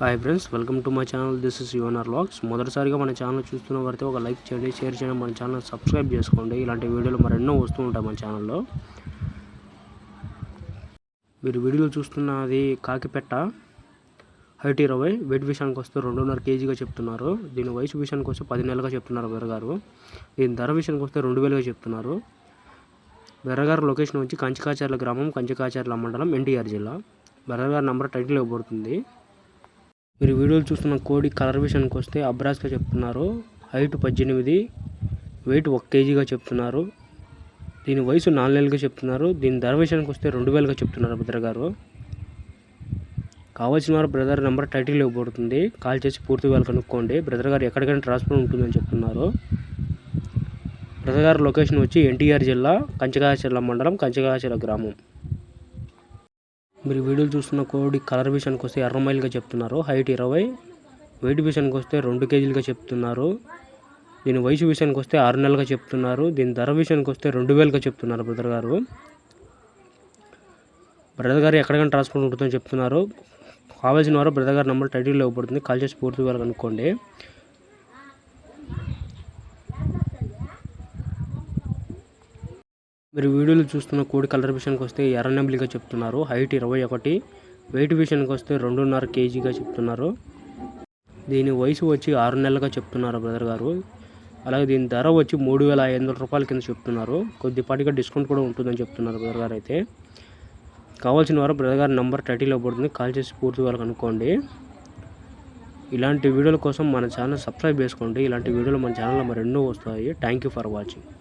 Hi friends welcome to my channel this is యువనర్ logs మొదటిసారిగా మన channel చూస్తున్న వారితో ఒక లైక్ చేయండి షేర్ చేయండి మన ఛానల్ సబ్స్క్రైబ్ చేసుకోండి. ఇలాంటి వీడియోలు మరెన్నో వస్తూ ఉంటాయి మన ఛానల్లో మీరు వీడియోలో చూస్తున్నది కాకిపెట్ట హైట్ ఇరవై వెయిట్ విషయానికి వస్తే రెండున్నర కేజీగా చెప్తున్నారు. దీని వయసు విషయానికి వస్తే పది నెలలుగా చెప్తున్నారు బెరగారు దీని ధర విషయానికి వస్తే రెండు వేలుగా చెప్తున్నారు. బెరగారు లొకేషన్ వచ్చి కంచికాచర్ల గ్రామం కంచికాచర్ల మండలం ఎన్టీఆర్ జిల్లా. బెరగారు నంబర్ టైటిల్ ఇవ్వబడుతుంది. మీరు వీడియోలు చూస్తున్న కోడి కలర్ విషయానికి వస్తే అబ్రాస్గా చెప్తున్నారు. హైట్ పద్దెనిమిది వెయిట్ ఒక కేజీగా చెప్తున్నారు. దీని వయసు నాలుగు నెలలుగా చెప్తున్నారు. దీని ధర విషయానికి వస్తే రెండు వేలుగా చెప్తున్నారు బ్రదర్ గారు. కావాల్సిన వారు బ్రదర్ నెంబర్ టైటిల్ ఇవ్వబడుతుంది. కాల్ చేసి పూర్తి వాళ్ళు కనుక్కోండి. బ్రదర్ గారు ఎక్కడికైనా ట్రాన్స్ఫర్ ఉంటుందని చెప్తున్నారు. బ్రదర్ గారు లొకేషన్ వచ్చి ఎన్టీఆర్ జిల్లా కంచకాచర్ల మండలం కంచకాచర్ల గ్రామం. మీరు వీడియోలు చూస్తున్న కోడి కలర్ విషయానికి వస్తే ఎర్ర మైల్గా చెప్తున్నారు. హైట్ ఇరవై వెయిట్ విషయానికి వస్తే రెండు కేజీలుగా చెప్తున్నారు. దీని వయసు విషయానికి వస్తే ఆరు నెలలుగా చెప్తున్నారు. దీని ధర విషయానికి వస్తే రెండు వేలుగా చెప్తున్నారు బ్రదర్ గారు. బ్రదర్ గారు ఎక్కడికైనా ట్రాన్స్పోర్ట్ ఉంటుందని చెప్తున్నారు. కావాల్సిన వారు బ్రదర్ గారి నెంబర్ టైటిల్లో ఇవ్వబడుతుంది. కాల్ చేసి పూర్తి వివరాలు మీరు వీడియోలో చూస్తున్న కోడి కలర్ విషయానికి వస్తే ఎర్ర నెంబలిగా చెప్తున్నారు. హైట్ ఇరవై ఒకటి. వెయిట్ విషయానికి వస్తే రెండున్నర కేజీగా చెప్తున్నారు. దీని వయసు వచ్చి ఆరు నెలలుగా చెప్తున్నారు బ్రదర్ గారు. అలాగే దీని ధర వచ్చి మూడు వేల ఐదు వందల రూపాయల కింద చెప్తున్నారు. కొద్దిపాటిగా డిస్కౌంట్ కూడా ఉంటుందని చెప్తున్నారు బ్రదర్ గారు అయితే. కావాల్సిన వారు బ్రదర్ గారి నెంబర్ థర్టీలో పడుతుంది. కాల్ చేసి పూర్తి వాళ్ళకి అనుకోండి ఇలాంటి వీడియోల కోసం మన ఛానల్ సబ్స్క్రైబ్ చేసుకోండి. ఇలాంటి వీడియోలు మన ఛానల్లో మరెన్నో వస్తాయి. Thank you for watching